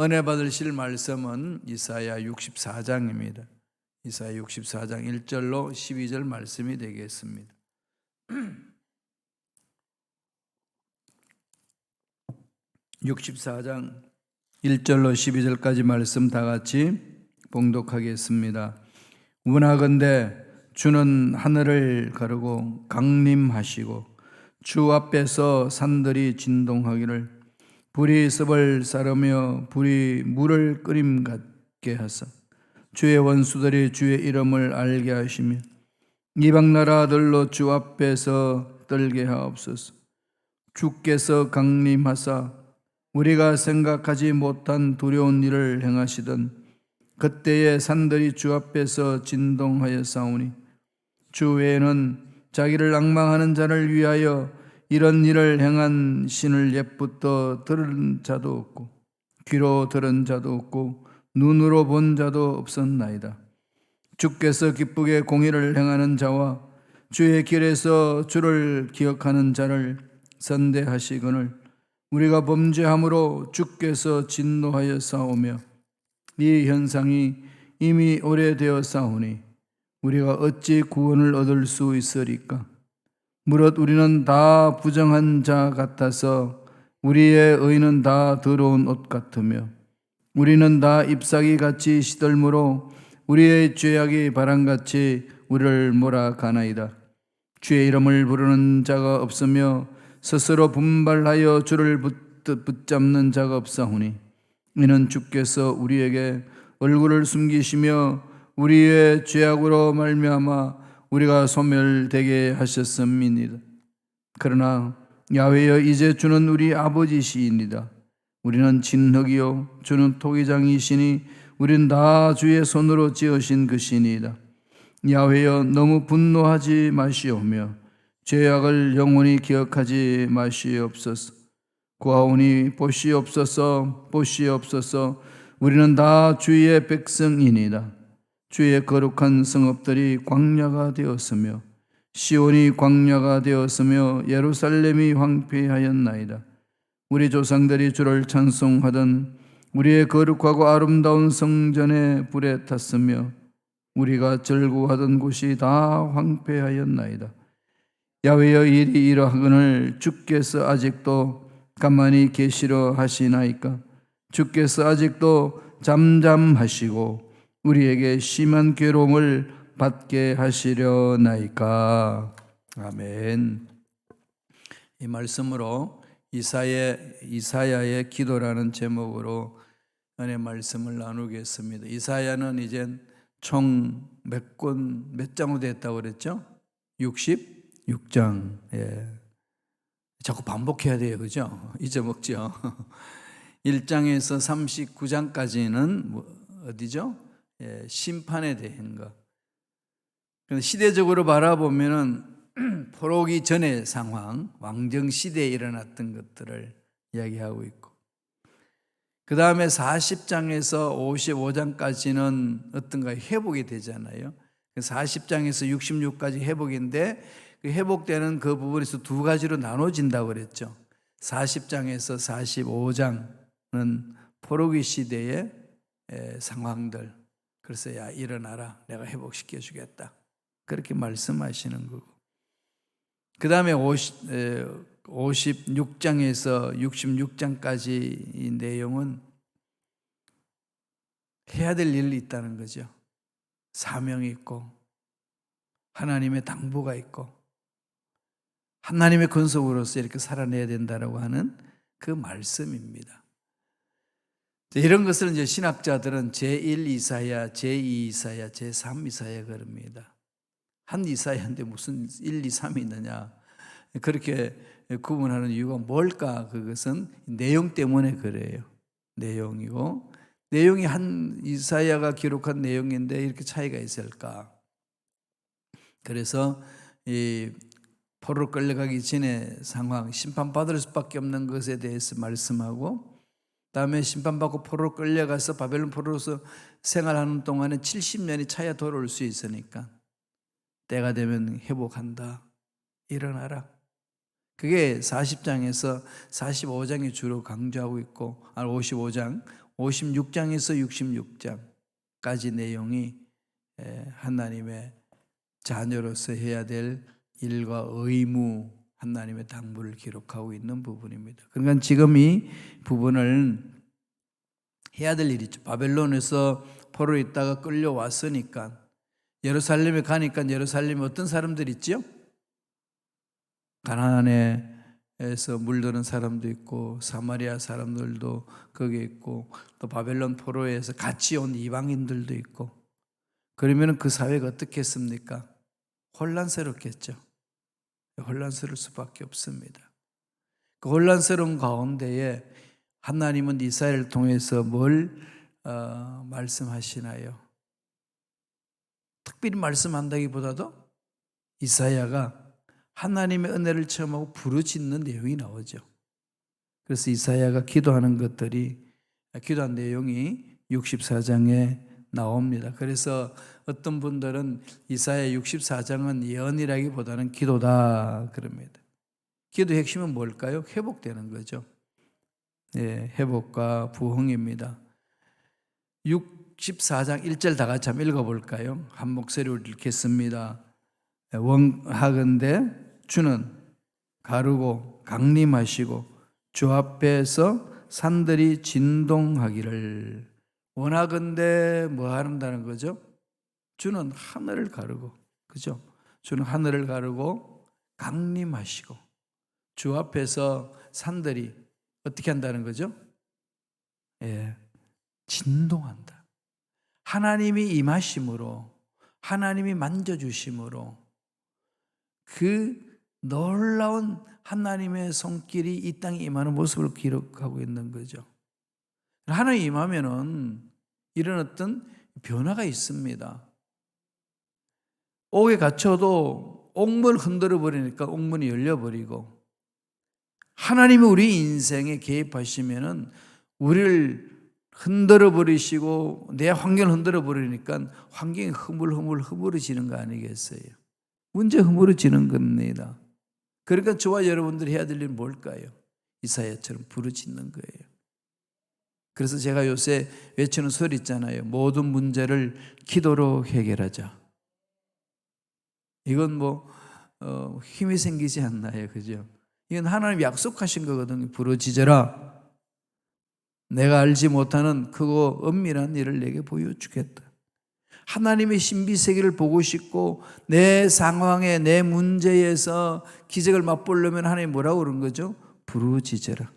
은혜 받으실 말씀은 이사야 64장입니다. 이사야 64장 1절로 12절 말씀이 되겠습니다. (64장) 1절로 12절까지 말씀 다 같이 봉독하겠습니다. 원하건대 주는 하늘을 가르고 강림하시고 주 앞에서 산들이 진동하기를 불이 습을 싸르며 불이 물을 끓임 같게 하사. 주의 원수들이 주의 이름을 알게 하시며 이방 나라들로 주 앞에서 떨게 하옵소서. 주께서 강림하사 우리가 생각하지 못한 두려운 일을 행하시던 그때에 산들이 주 앞에서 진동하여 싸우니 주 외에는 자기를 악망하는 자를 위하여 이런 일을 행한 신을 옛부터 들은 자도 없고 귀로 들은 자도 없고 눈으로 본 자도 없었나이다. 주께서 기쁘게 공의를 행하는 자와 주의 길에서 주를 기억하는 자를 선대하시거늘 우리가 범죄함으로 주께서 진노하여 싸우며 이 현상이 이미 오래되어 싸우니 우리가 어찌 구원을 얻을 수 있으리까? 무릇 우리는 다 부정한 자 같아서 우리의 의는 다 더러운 옷 같으며 우리는 다 잎사귀 같이 시들므로 우리의 죄악이 바람같이 우리를 몰아가나이다. 주의 이름을 부르는 자가 없으며 스스로 분발하여 주를 붙잡는 자가 없사오니 이는 주께서 우리에게 얼굴을 숨기시며 우리의 죄악으로 말미암아 우리가 소멸되게 하셨음이니이다. 그러나 야훼여 이제 주는 우리 아버지시입니다. 우리는 진흙이요 주는 토기장이시니 우린 다 주의 손으로 지으신 것이니이다. 야훼여 너무 분노하지 마시오며 죄악을 영원히 기억하지 마시옵소서. 구하오니 보시옵소서 보시옵소서 우리는 다 주의 백성이니다. 주의 거룩한 성읍들이 광야가 되었으며 시온이 광야가 되었으며 예루살렘이 황폐하였나이다. 우리 조상들이 주를 찬송하던 우리의 거룩하고 아름다운 성전에 불에 탔으며 우리가 즐거워하던 곳이 다 황폐하였나이다. 야외여 일이 이러하거늘 주께서 아직도 가만히 계시려 하시나이까 주께서 아직도 잠잠하시고 우리에게 심한 괴로움을 받게 하시려나이까 아멘. 이 말씀으로 이사야 이사야의 기도라는 제목으로 은혜 말씀을 나누겠습니다. 이사야는 이제 총몇 권 몇 장으로 됐다고 그랬죠? 66장. 예. 자꾸 반복해야 돼요. 그죠? 잊어먹죠. 1장에서 39장까지는 뭐 어디죠? 예, 심판에 대한 것. 시대적으로 바라보면은 포로기 전의 상황, 왕정 시대에 일어났던 것들을 이야기하고 있고, 그 다음에 40장에서 55장까지는 어떤가 회복이 되잖아요. 40장에서 66까지 회복인데, 그 회복되는 그 부분에서 두 가지로 나눠진다고 그랬죠. 40장에서 45장은 포로기 시대의 상황들. 그래서 야 일어나라, 내가 회복시켜 주겠다. 그렇게 말씀하시는 거고. 그 다음에 56장에서 66장까지 이 내용은 해야 될 일이 있다는 거죠. 사명이 있고, 하나님의 당부가 있고, 하나님의 근속으로서 이렇게 살아내야 된다라고 하는 그 말씀입니다. 이런 것을 이제 신학자들은 제1 이사야, 제2 이사야, 제3 이사야 그럽니다. 한 이사야인데 무슨 1, 2, 3이 있느냐. 그렇게 구분하는 이유가 뭘까? 그것은 내용 때문에 그래요. 내용이고, 내용이 한 이사야가 기록한 내용인데 이렇게 차이가 있을까? 그래서 이 포로 끌려가기 전에 상황, 심판받을 수밖에 없는 것에 대해서 말씀하고, 다음에 심판받고 포로 끌려가서 바벨론 포로로서 생활하는 동안에 70년이 차야 돌아올 수 있으니까 때가 되면 회복한다. 일어나라. 그게 40장에서 45장이 주로 강조하고 있고, 아 55장, 56장에서 66장까지 내용이 에, 하나님의 자녀로서 해야 될 일과 의무 하나님의 당부를 기록하고 있는 부분입니다. 그러니까 지금 이 부분을 해야 될 일이죠. 바벨론에서 포로 있다가 끌려왔으니까 예루살렘에 가니까 예루살렘에 어떤 사람들 있죠? 가나안에서 물드는 사람도 있고 사마리아 사람들도 거기 있고 또 바벨론 포로에서 같이 온 이방인들도 있고 그러면 그 사회가 어떻겠습니까? 혼란스럽겠죠. 혼란스러울 수밖에 없습니다. 그 혼란스러운 가운데에 하나님은 이스라엘을 통해서 뭘 어, 말씀하시나요? 특별히 말씀한다기보다도 이사야가 하나님의 은혜를 체험하고 부르짖는 내용이 나오죠. 그래서 이사야가 기도하는 것들이 기도한 내용이 64장에 나옵니다. 그래서 어떤 분들은 이사야 64장은 예언이라기보다는 기도다 그럽니다. 기도 핵심은 뭘까요? 회복되는 거죠. 예, 회복과 부흥입니다. 64장 1절 다 같이 한번 읽어볼까요? 한 목소리로 읽겠습니다. 원하건대 주는 가르고 강림하시고 주 앞에서 산들이 진동하기를 원하건대 뭐 한다는 거죠? 주는 하늘을 가르고 그죠? 주는 하늘을 가르고 강림하시고 주 앞에서 산들이 어떻게 한다는 거죠? 예, 진동한다. 하나님이 임하심으로 하나님이 만져주심으로 그 놀라운 하나님의 손길이 이 땅에 임하는 모습을 기록하고 있는 거죠. 하나님 임하면은 이런 어떤 변화가 있습니다. 옥에 갇혀도 옥문 흔들어 버리니까 옥문이 열려 버리고 하나님이 우리 인생에 개입하시면은 우리를 흔들어 버리시고 내 환경을 흔들어 버리니까 환경이 흐물흐물 흐물어지는 거 아니겠어요? 문제 흐물어지는 겁니다. 그러니까 저와 여러분들이 해야 될 일은 뭘까요? 이사야처럼 부르짖는 거예요. 그래서 제가 요새 외치는 소리 있잖아요. 모든 문제를 기도로 해결하자. 이건 뭐 어, 힘이 생기지 않나요, 그죠? 이건 하나님 약속하신 거거든요. 부르짖어라. 내가 알지 못하는 크고 엄밀한 일을 내게 보여주겠다. 하나님의 신비 세계를 보고 싶고 내 상황에 내 문제에서 기적을 맛보려면 하나님 뭐라고 그런 거죠? 부르짖어라.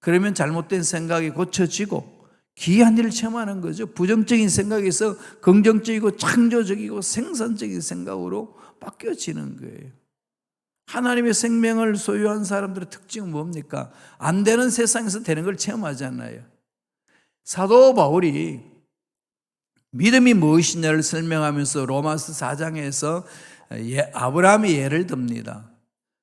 그러면 잘못된 생각이 고쳐지고 귀한 일을 체험하는 거죠. 부정적인 생각에서 긍정적이고 창조적이고 생산적인 생각으로 바뀌어지는 거예요. 하나님의 생명을 소유한 사람들의 특징은 뭡니까? 안 되는 세상에서 되는 걸 체험하잖아요. 사도 바울이 믿음이 무엇이냐를 설명하면서 로마서 4장에서 예, 아브라함의 예를 듭니다.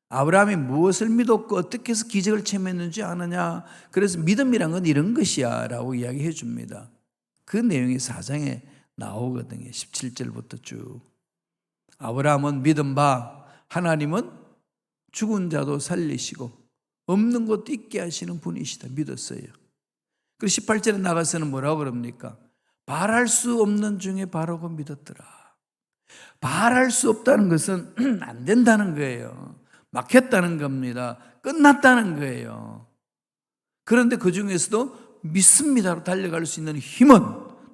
아브라함이 무엇을 믿었고 어떻게 해서 기적을 체험했는지 아느냐. 그래서 믿음이란 건 이런 것이야 라고 이야기해 줍니다. 그 내용이 4장에 나오거든요. 17절부터 쭉. 아브라함은 믿음 바 하나님은 죽은 자도 살리시고 없는 것도 있게 하시는 분이시다 믿었어요. 그리고 18절에 나가서는 뭐라고 그럽니까? 바랄 수 없는 중에 바라고 믿었더라. 바랄 수 없다는 것은 안 된다는 거예요. 막혔다는 겁니다. 끝났다는 거예요. 그런데 그 중에서도 믿습니다로 달려갈 수 있는 힘은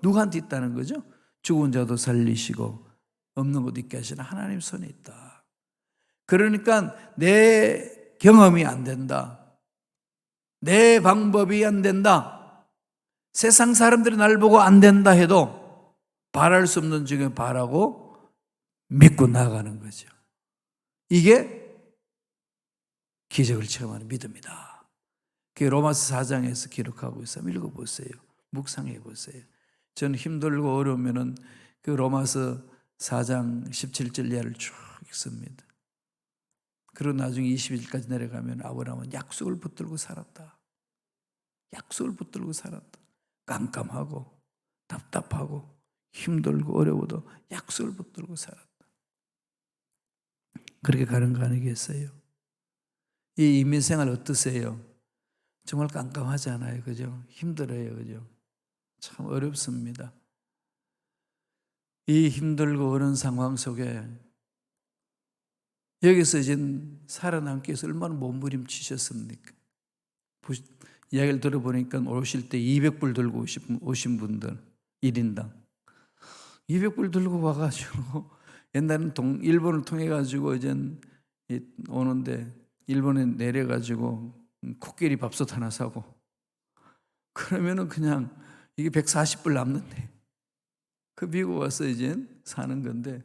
누구한테 있다는 거죠? 죽은 자도 살리시고 없는 것도 있게 하시는 하나님 손에 있다. 그러니까 내 경험이 안 된다. 내 방법이 안 된다. 세상 사람들이 날 보고 안 된다 해도 바랄 수 없는 중에 바라고 믿고 나가는 거죠. 이게 기적을 체험하는 믿음이다. 그게 로마서 4장에서 기록하고 있어요. 읽어보세요. 묵상해 보세요. 저는 힘들고 어려우면은 그 로마서 4장 17절 이하를 쭉 읽습니다. 그리고 나중에 21일까지 내려가면 아브라함은 약속을 붙들고 살았다. 약속을 붙들고 살았다. 깜깜하고 답답하고 힘들고 어려워도 약속을 붙들고 살았다. 그렇게 가는 거 아니겠어요? 이 이민 생활 어떠세요? 정말 깜깜하잖아요. 그죠? 힘들어요. 그죠? 참 어렵습니다. 이 힘들고 어려운 상황 속에 여기서 이제 살아남기 위해서 얼마나 몸부림치셨습니까? 이야기를 들어보니까 오실 때 200불 들고 오신, 오신 분들 1인당 200불 들고 와가지고 옛날에는 동, 일본을 통해 가지고 이제 이- 오는데 일본에 내려가지고 코끼리 밥솥 하나 사고 그러면은 그냥 이게 140불 남는데 그 미국 와서 이제 사는 건데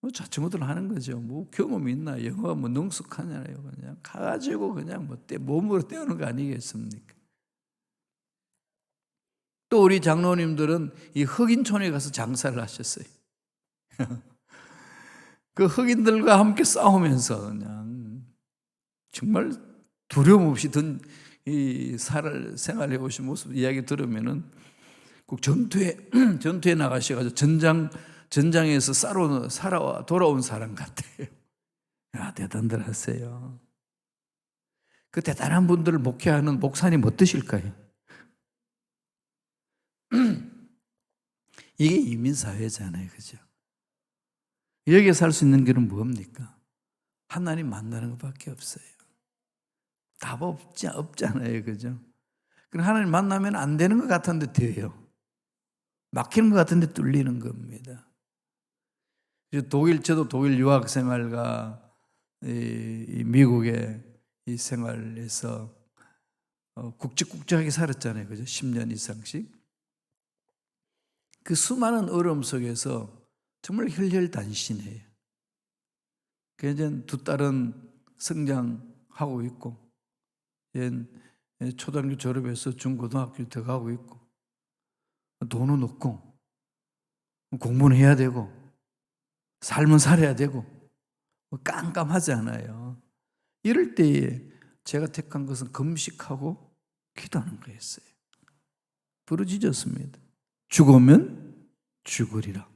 뭐 자충우들 하는 거죠. 뭐 경험 있나? 영어가 뭐 능숙하냐요. 그냥 가가지고 그냥 뭐 떼, 몸으로 떼우는 거 아니겠습니까? 또 우리 장로님들은 이 흑인촌에 가서 장사를 하셨어요. 그 흑인들과 함께 싸우면서 그냥 정말 두려움 없이 든, 이 살을 생활해 오신 모습 이야기 들으면은 꼭 전투에 전투에 나가셔가지고 전장 전장에서 싸러 살아 돌아온 사람 같아요. 야 대단들 하세요. 그 대단한 분들을 목회하는 목사님 어떠실까요? 이게 이민 사회잖아요, 그죠? 여기에 살 수 있는 길은 뭡니까? 하나님 만나는 것밖에 없어요. 답 없지 없잖아요, 그죠? 그럼 하나님 만나면 안 되는 것 같은데 돼요. 막히는 것 같은데 뚫리는 겁니다. 독일 저도 독일 유학 생활과 이, 이 미국의 이 생활에서 어, 국직국직하게 살았잖아요, 그죠? 10년 이상씩. 그 수많은 어려움 속에서 정말 혈혈단신해요. 그래서 두 딸은 성장하고 있고, 얘 초등학교 졸업해서 중고등학교 들어가고 있고, 돈은 없고, 공부는 해야 되고, 삶은 살아야 되고, 뭐 깜깜하지 않아요. 이럴 때에 제가 택한 것은 금식하고 기도하는 거였어요. 부르짖었습니다. 죽으면 죽으리라.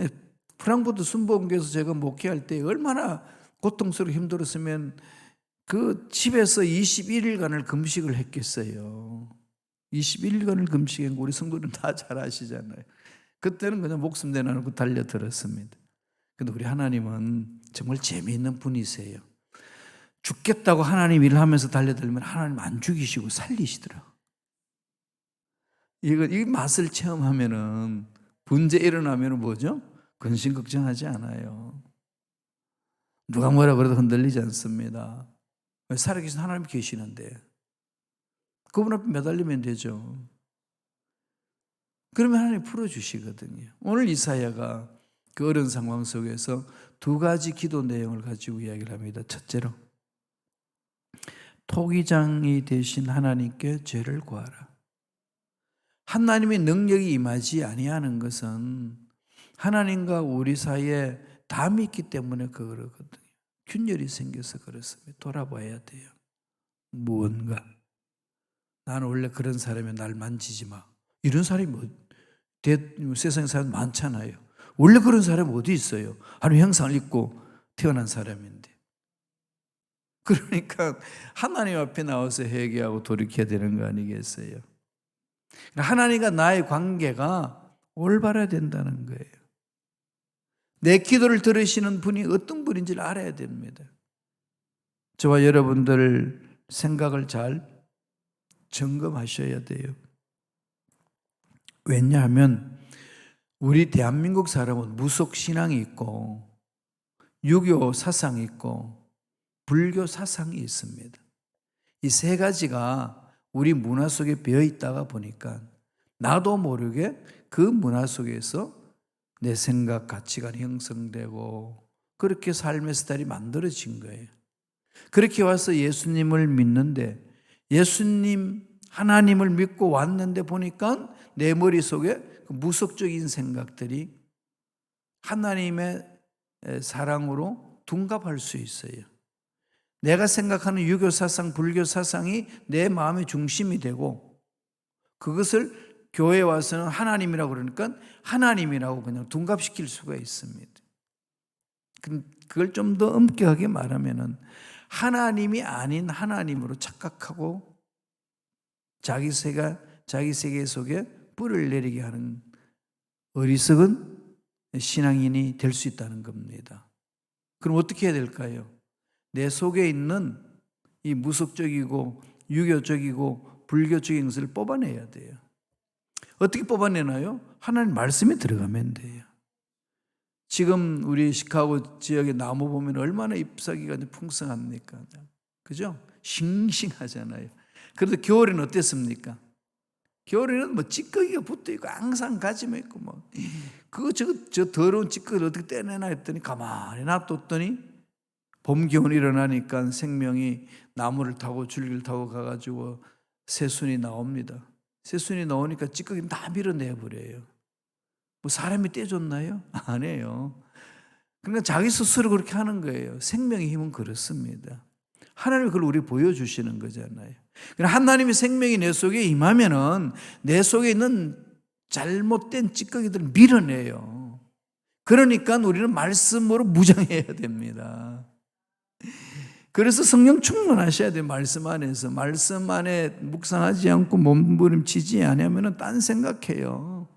예, 프랑크푸르트 순복음교에서 제가 목회할 때 얼마나 고통스럽고 힘들었으면 그 집에서 21일간을 금식을 했겠어요. 21일간을 금식한 거 우리 성도는 다 잘 아시잖아요. 그때는 그냥 목숨 내놔놓고 달려들었습니다. 근데 우리 하나님은 정말 재미있는 분이세요. 죽겠다고 하나님 일을 하면서 달려들면 하나님 안 죽이시고 살리시더라. 이거 이 맛을 체험하면은 문제 일어나면은 뭐죠? 근심 걱정하지 않아요. 누가 뭐라 그래도 흔들리지 않습니다. 왜 살아계신 하나님 계시는데 그분 앞에 매달리면 되죠. 그러면 하나님 풀어주시거든요. 오늘 이사야가 그 어려운 상황 속에서 두 가지 기도 내용을 가지고 이야기를 합니다. 첫째로 토기장이 되신 하나님께 죄를 구하라. 하나님의 능력이 임하지 아니하는 것은 하나님과 우리 사이에 담이 있기 때문에 그러거든요. 균열이 생겨서 그렇습니다. 돌아봐야 돼요. 무언가. 나는 원래 그런 사람이 날 만지지 마. 이런 사람이 뭐, 대, 세상에 사람 많잖아요. 원래 그런 사람이 어디 있어요? 하루 형상을 입고 태어난 사람인데. 그러니까 하나님 앞에 나와서 회개하고 돌이켜야 되는 거 아니겠어요? 하나님과 나의 관계가 올바라야 된다는 거예요. 내 기도를 들으시는 분이 어떤 분인지를 알아야 됩니다. 저와 여러분들 생각을 잘 점검하셔야 돼요. 왜냐하면 우리 대한민국 사람은 무속 신앙이 있고 유교 사상이 있고 불교 사상이 있습니다. 이 세 가지가 우리 문화 속에 배어 있다가 보니까 나도 모르게 그 문화 속에서 내 생각, 가치관이 형성되고 그렇게 삶의 스타일이 만들어진 거예요. 그렇게 와서 예수님을 믿는데 예수님 하나님을 믿고 왔는데 보니까 내 머릿속에 그 무속적인 생각들이 하나님의 사랑으로 둔갑할 수 있어요. 내가 생각하는 유교 사상, 불교 사상이 내 마음의 중심이 되고 그것을 교회에 와서는 하나님이라고 그러니까 하나님이라고 그냥 둔갑시킬 수가 있습니다. 그걸 좀 더 엄격하게 말하면은 하나님이 아닌 하나님으로 착각하고 자기 세가 자기 세계 속에 뿔을 내리게 하는 어리석은 신앙인이 될 수 있다는 겁니다. 그럼 어떻게 해야 될까요? 내 속에 있는 이 무속적이고 유교적이고 불교적인 것을 뽑아내야 돼요. 어떻게 뽑아내나요? 하나님 말씀에 들어가면 돼요. 지금 우리 시카고 지역의 나무 보면 얼마나 잎사귀가 풍성합니까? 그죠? 싱싱하잖아요. 그래도 겨울에는 어땠습니까? 겨울에는 뭐 찌꺼기가 붙어 있고 항상 가지면 있고 뭐 그거 저, 저 더러운 찌꺼기를 어떻게 떼내나 했더니 가만히 놔뒀더니 봄 기온 일어나니까 생명이 나무를 타고 줄기를 타고 가가지고 새순이 나옵니다. 새순이 나오니까 찌꺼기는 다 밀어내 버려요. 뭐 사람이 떼줬나요? 아니에요. 그러니까 자기 스스로 그렇게 하는 거예요. 생명의 힘은 그렇습니다. 하나님이 그걸 우리 보여주시는 거잖아요. 하나님의 생명이 내 속에 임하면은 내 속에 있는 잘못된 찌꺼기들을 밀어내요. 그러니까 우리는 말씀으로 무장해야 됩니다. 그래서 성령 충만하셔야 돼요. 말씀 안에서. 말씀 안에 묵상하지 않고 몸부림치지 않으면 딴 생각해요.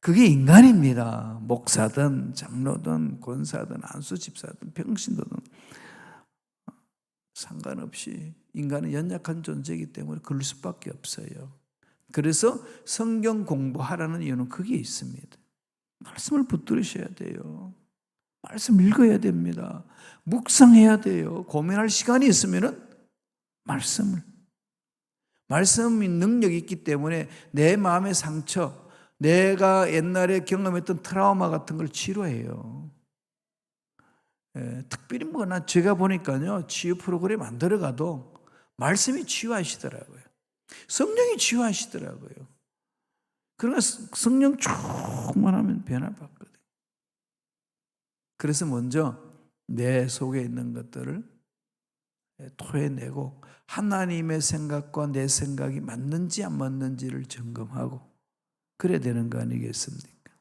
그게 인간입니다. 목사든 장로든 권사든 안수 집사든 병신도든 상관없이 인간은 연약한 존재이기 때문에 그럴 수밖에 없어요. 그래서 성경 공부하라는 이유는 그게 있습니다. 말씀을 붙들으셔야 돼요. 말씀 읽어야 됩니다. 묵상해야 돼요. 고민할 시간이 있으면은 말씀을. 말씀이 능력이 있기 때문에 내 마음의 상처, 내가 옛날에 경험했던 트라우마 같은 걸 치료해요. 예, 특별히 뭐나 제가 보니까요 치유 프로그램 안 들어가도 말씀이 치유하시더라고요. 성령이 치유하시더라고요. 그러니까 성령 충만하면 변화받거든. 그래서 먼저 내 속에 있는 것들을 토해내고 하나님의 생각과 내 생각이 맞는지 안 맞는지를 점검하고 그래야 되는 거 아니겠습니까?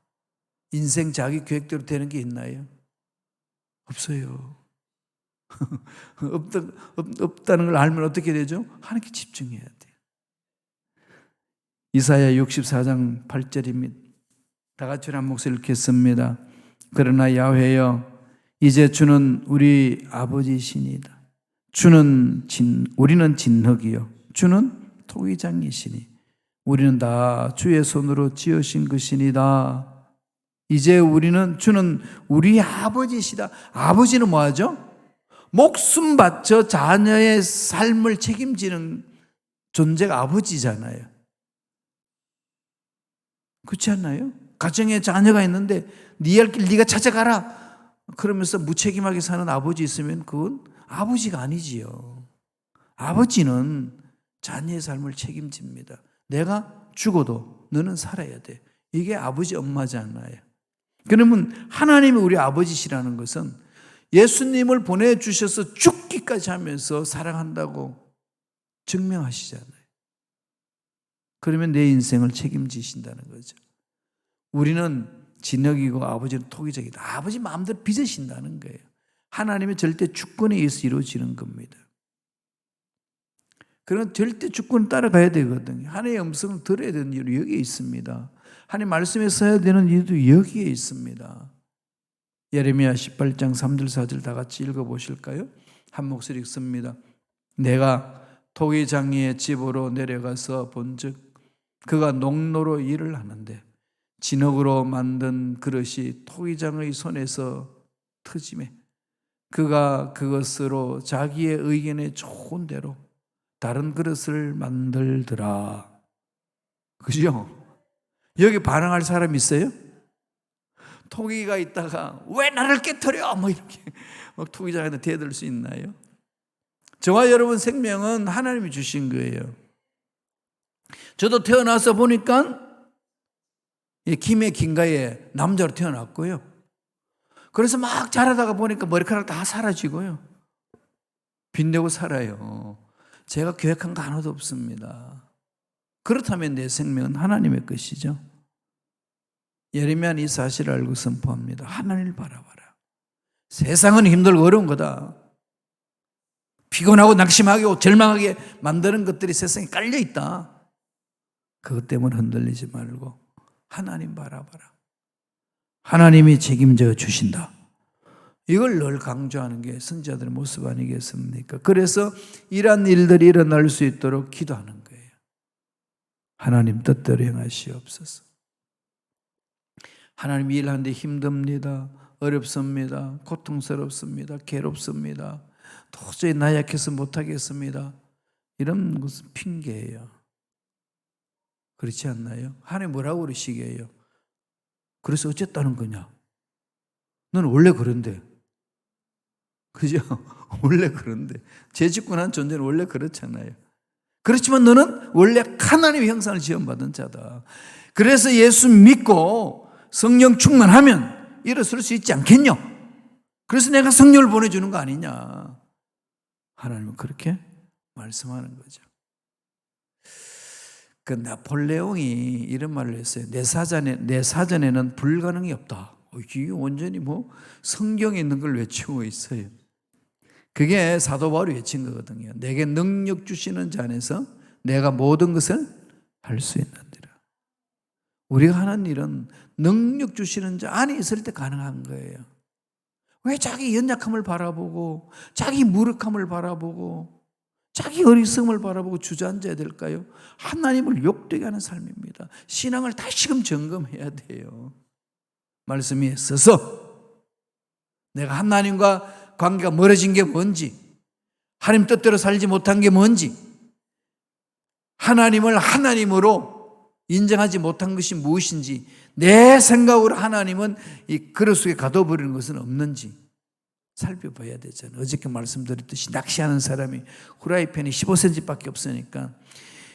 인생 자기 계획대로 되는 게 있나요? 없어요. 없다, 없, 다는걸 알면 어떻게 되죠? 하나님께 집중해야 돼요. 이사야 64장 8절입니다. 다 같이 한 목소리 읽겠습니다. 그러나 야훼여 이제 주는 우리 아버지시니다. 주는 진 우리는 진흙이요. 주는 토기장이시니 우리는 다 주의 손으로 지으신 것이니다. 이제 우리는 주는 우리 아버지시다. 아버지는 뭐 하죠? 목숨 바쳐 자녀의 삶을 책임지는 존재가 아버지잖아요. 그렇지 않나요? 가정에 자녀가 있는데 네 네가 찾아가라. 그러면서 무책임하게 사는 아버지 있으면 그건 아버지가 아니지요. 아버지는 자녀의 삶을 책임집니다. 내가 죽어도 너는 살아야 돼. 이게 아버지 엄마잖아요. 그러면 하나님이 우리 아버지시라는 것은 예수님을 보내주셔서 죽기까지 하면서 사랑한다고 증명하시잖아요. 그러면 내 인생을 책임지신다는 거죠. 우리는 진흙이고 아버지는 토기적이다. 아버지 마음대로 빚으신다는 거예요. 하나님의 절대 주권에 의해서 이루어지는 겁니다. 그런 절대 주권 따라가야 되거든요. 하나님의 음성을 들어야 되는 이유 여기에 있습니다. 하나님 말씀에 써야 되는 이유도 여기에 있습니다. 예레미야 18장 3절 4절 다 같이 읽어 보실까요? 한 목소리 읽습니다. 내가 토기장이의 집으로 내려가서 본즉 그가 농로로 일을 하는데 진흙으로 만든 그릇이 토기장의 손에서 터짐에 그가 그것으로 자기의 의견에 좋은 대로 다른 그릇을 만들더라. 그죠? 여기 반응할 사람 있어요? 토기가 있다가 왜 나를 깨뜨려? 뭐 이렇게 막 토기장한테 대들 수 있나요? 저와 여러분 생명은 하나님이 주신 거예요. 저도 태어나서 보니까 김해 긴가에 남자로 태어났고요. 그래서 막 자라다가 보니까 머리카락 다 사라지고요. 빚내고 살아요. 제가 계획한 거 하나도 없습니다. 그렇다면 내 생명은 하나님의 것이죠. 예레미야는 이 사실을 알고 선포합니다. 하나님을 바라봐라. 세상은 힘들고 어려운 거다. 피곤하고 낙심하고 절망하게 만드는 것들이 세상에 깔려 있다. 그것 때문에 흔들리지 말고 하나님 바라봐라. 하나님이 책임져 주신다. 이걸 늘 강조하는 게 선지자들의 모습 아니겠습니까? 그래서 이러한 일들이 일어날 수 있도록 기도하는 거예요. 하나님 뜻대로 행하시옵소서. 하나님 일하는데 힘듭니다. 어렵습니다. 고통스럽습니다. 괴롭습니다. 도저히 나 약해서 못하겠습니다. 이런 것은 핑계예요. 그렇지 않나요? 하나님 뭐라고 그러시게요? 그래서 어쨌다는 거냐? 너는 원래 그런데. 그죠? 원래 그런데. 죄짓고난 존재는 원래 그렇잖아요. 그렇지만 너는 원래 하나님의 형상을 지원받은 자다. 그래서 예수 믿고 성령 충만하면 일어설 수 있지 않겠냐? 그래서 내가 성령을 보내주는 거 아니냐? 하나님은 그렇게 말씀하는 거죠. 그 나폴레옹이 이런 말을 했어요. 내 사전에 내 사전에는 불가능이 없다. 어, 이게 완전히 뭐 성경에 있는 걸 외치고 있어요. 그게 사도 바울이 외친 거거든요. 내게 능력 주시는 자 안에서 내가 모든 것을 할 수 있는지라. 우리가 하는 일은 능력 주시는 자 안에 있을 때 가능한 거예요. 왜 자기 연약함을 바라보고 자기 무력함을 바라보고 자기 어리석음을 바라보고 주저앉아야 될까요? 하나님을 욕되게 하는 삶입니다. 신앙을 다시금 점검해야 돼요. 말씀이 있어서 내가 하나님과 관계가 멀어진 게 뭔지, 하나님 뜻대로 살지 못한 게 뭔지, 하나님을 하나님으로 인정하지 못한 것이 무엇인지, 내 생각으로 하나님은 이 그릇 속에 가둬버리는 것은 없는지 살펴봐야 되잖아요. 어저께 말씀드렸듯이 낚시하는 사람이 후라이팬이 15cm밖에 없으니까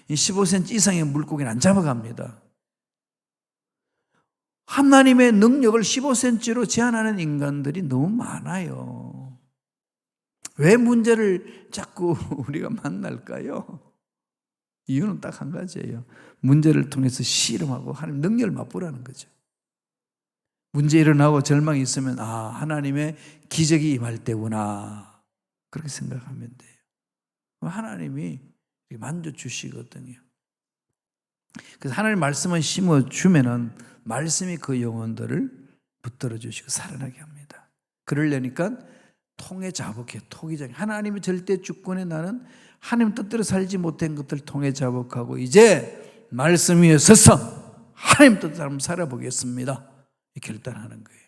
이 15cm 이상의 물고기는 안 잡아갑니다. 하나님의 능력을 15cm로 제한하는 인간들이 너무 많아요. 왜 문제를 자꾸 우리가 만날까요? 이유는 딱 한 가지예요. 문제를 통해서 씨름하고 하나님 능력을 맛보라는 거죠. 문제 일어나고 절망이 있으면 아 하나님의 기적이 임할 때구나 그렇게 생각하면 돼요. 하나님이 만져 주시거든요. 그래서 하나님 말씀을 심어 주면은 말씀이 그 영혼들을 붙들어 주시고 살아나게 합니다. 그러려니까 통에 자복해 토기장 하나님의 절대 주권에 나는 하나님 뜻대로 살지 못한 것들 통해 자복하고 이제 말씀 위에 서서 하나님 뜻대로 살아보겠습니다. 결단하는 거예요.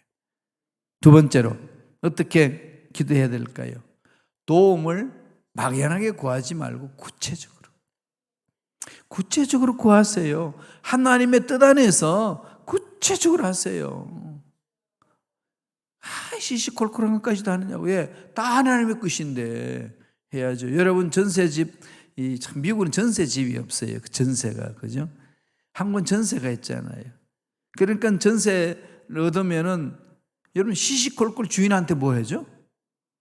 두 번째로 어떻게 기도해야 될까요? 도움을 막연하게 구하지 말고 구체적으로 구체적으로 구하세요. 하나님의 뜻 안에서 구체적으로 하세요. 아, 시시콜콜한 것까지도 하느냐고. 왜? 다 하나님의 뜻인데 해야죠. 여러분 전세집, 이 참 미국은 전세집이 없어요. 그 전세가 그죠? 한국은 전세가 있잖아요. 그러니까 전세를 얻으면은 여러분 시시콜콜 주인한테 뭐 해죠?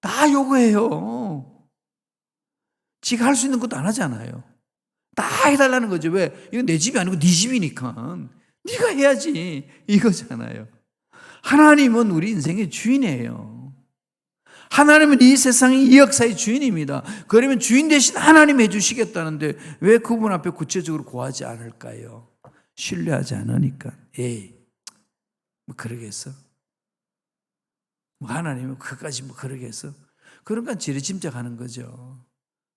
다 요구해요. 지가 할 수 있는 것도 안 하잖아요. 다 해달라는 거죠. 왜? 이건 내 집이 아니고 네 집이니까. 네가 해야지. 이거잖아요. 하나님은 우리 인생의 주인이에요. 하나님은 이 세상의 이 역사의 주인입니다. 그러면 주인 대신 하나님 해주시겠다는데 왜 그분 앞에 구체적으로 구하지 않을까요? 신뢰하지 않으니까. 에이, 뭐 그러겠어? 뭐 하나님은 그까지 뭐 그러겠어? 그러니까 지레짐작하는 거죠.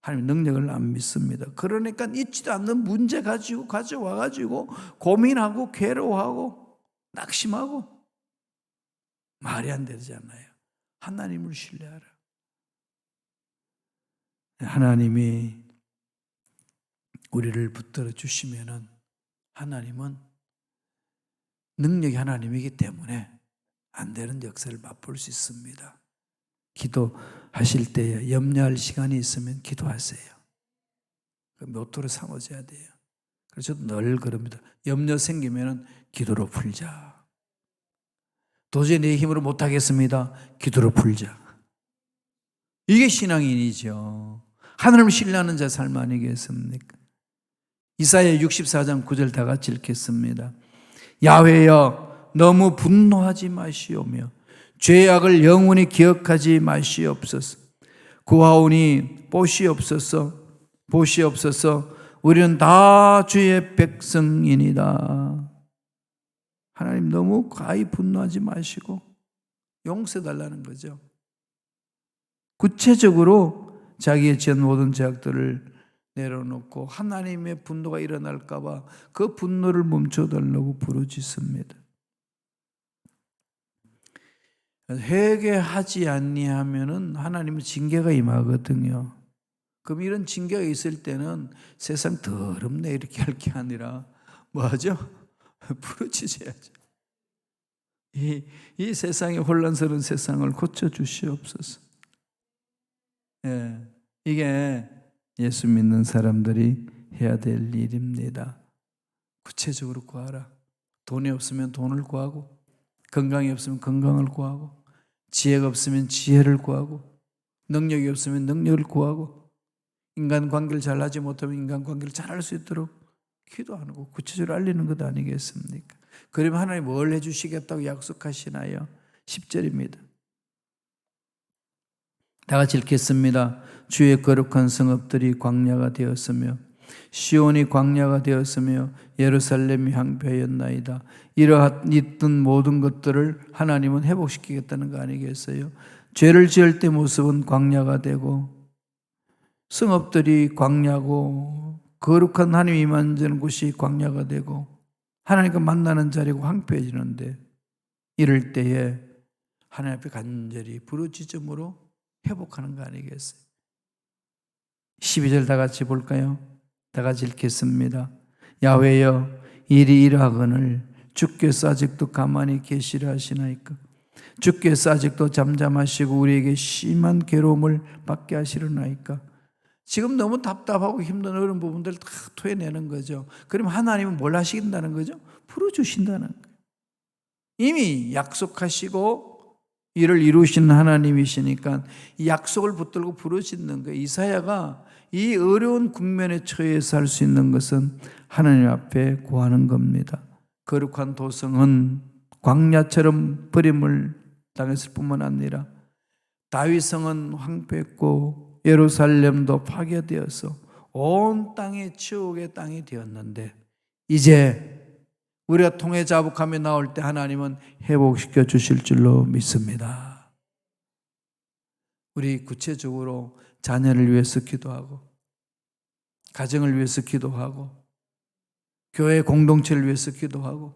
하나님 능력을 안 믿습니다. 그러니까 있지도 않는 문제 가지고 가져와 가지고 고민하고 괴로워하고 낙심하고 말이 안 되잖아요. 하나님을 신뢰하라. 하나님이 우리를 붙들어 주시면은 하나님은 능력이 하나님이기 때문에 안 되는 역사를 맛볼 수 있습니다. 기도하실 때에 염려할 시간이 있으면 기도하세요. 모토를 삼아줘야 돼요. 그래서 저도 늘 그럽니다. 염려 생기면 기도로 풀자. 도저히 내 힘으로 못하겠습니다. 기도로 풀자. 이게 신앙인이죠. 하나님을 신뢰하는 자 삶 아니겠습니까? 이사야 64장 9절 다 같이 읽겠습니다. 야훼여 너무 분노하지 마시오며 죄악을 영원히 기억하지 마시옵소서. 구하오니 보시 없어서 보시 없어서 우리는 다 주의 백성이니다. 하나님 너무 과히 분노하지 마시고 용서해 달라는 거죠. 구체적으로 자기의 지은 모든 죄악들을 내려놓고 하나님의 분노가 일어날까봐 그 분노를 멈춰달라고 부르짖습니다. 회개하지 아니하면은 하나님의 징계가 임하거든요. 그럼 이런 징계가 있을 때는 세상 더럽네 이렇게 할 게 아니라 뭐하죠? 부르짖어야죠. 이, 이 세상의 혼란스러운 세상을 고쳐 주시옵소서. 예, 이게 예수 믿는 사람들이 해야 될 일입니다. 구체적으로 구하라. 돈이 없으면 돈을 구하고, 건강이 없으면 건강을 구하고, 지혜가 없으면 지혜를 구하고, 능력이 없으면 능력을 구하고, 인간 관계를 잘하지 못하면 인간 관계를 잘할 수 있도록 기도하고 구체적으로 알리는 것 아니겠습니까? 그러면 하나님 뭘 해주시겠다고 약속하시나요? 10절입니다. 다 같이 읽겠습니다. 주의 거룩한 성읍들이 광야가 되었으며 시온이 광야가 되었으며 예루살렘이 황폐하였나이다. 이러한 있던 모든 것들을 하나님은 회복시키겠다는 거 아니겠어요? 죄를 지을 때 모습은 광야가 되고 성읍들이 광야고 거룩한 하나님이 임하는 곳이 광야가 되고 하나님과 만나는 자리고 황폐해지는데 이럴 때에 하나님 앞에 간절히 부르짖음으로 회복하는 거 아니겠어요? 12절 다 같이 볼까요? 다 같이 읽겠습니다. 야훼여 일이 이러하거늘 주께서 아직도 가만히 계시려 하시나이까? 주께서 아직도 잠잠하시고 우리에게 심한 괴로움을 받게 하시려나이까? 지금 너무 답답하고 힘든 어려운 부분들을 다 토해내는 거죠. 그럼 하나님은 뭘 하신다는 거죠? 풀어주신다는 거예요. 이미 약속하시고 이를 이루신 하나님이시니까 이 약속을 붙들고 부르짖는 거예요. 이사야가 이 어려운 국면에 처해서 할 수 있는 것은 하나님 앞에 구하는 겁니다. 거룩한 도성은 광야처럼 버림을 당했을 뿐만 아니라 다윗성은 황폐했고 예루살렘도 파괴되어서 온 땅이 치욕의 땅이 되었는데 이제 우리가 통해 자복하며 나올 때 하나님은 회복시켜 주실 줄로 믿습니다. 우리 구체적으로 자녀를 위해서 기도하고 가정을 위해서 기도하고 교회 공동체를 위해서 기도하고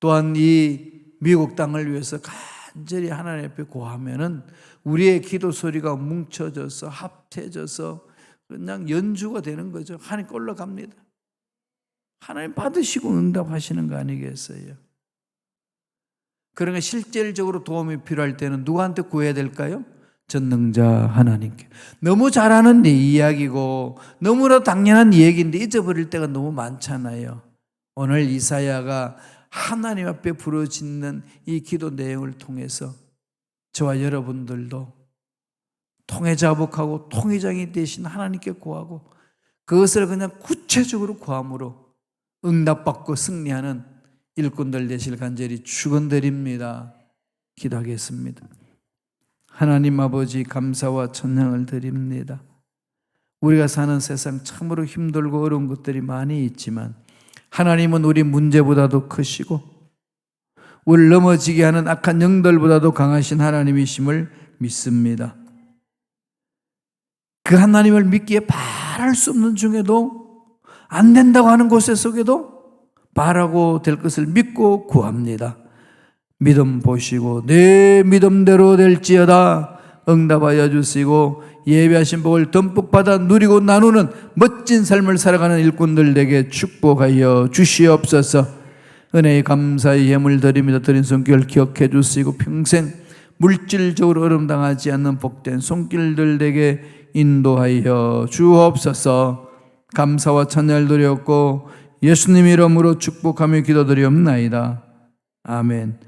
또한 이 미국 땅을 위해서 간절히 하나님 앞에 고하면은 우리의 기도 소리가 뭉쳐져서 합해져서 그냥 연주가 되는 거죠. 하나님 올라갑니다. 하나님 받으시고 응답하시는 거 아니겠어요? 그러니까 실질적으로 도움이 필요할 때는 누구한테 구해야 될까요? 전능자 하나님께. 너무 잘하는 내 이야기고 너무나 당연한 얘기인데 잊어버릴 때가 너무 많잖아요. 오늘 이사야가 하나님 앞에 부르짖는 이 기도 내용을 통해서 저와 여러분들도 통해 자복하고 통해장이 되신 하나님께 구하고 그것을 그냥 구체적으로 구함으로 응답받고 승리하는 일꾼들 되실 간절히 축원드립니다. 기도하겠습니다. 하나님 아버지 감사와 찬양을 드립니다. 우리가 사는 세상 참으로 힘들고 어려운 것들이 많이 있지만 하나님은 우리 문제보다도 크시고 우리를 넘어지게 하는 악한 영들보다도 강하신 하나님이심을 믿습니다. 그 하나님을 믿기에 바랄 수 없는 중에도 안 된다고 하는 곳에 속에도 바라고 될 것을 믿고 구합니다. 믿음 보시고 내 믿음대로 될지어다 응답하여 주시고 예배하신 복을 듬뿍 받아 누리고 나누는 멋진 삶을 살아가는 일꾼들에게 축복하여 주시옵소서. 은혜의 감사의 예물 드립니다. 드린 손길 기억해 주시고 평생 물질적으로 어려당하지 않는 복된 손길들에게 인도하여 주옵소서. 감사와 찬양을 드렸고 예수님 이름으로 축복하며 기도드리옵나이다. 아멘.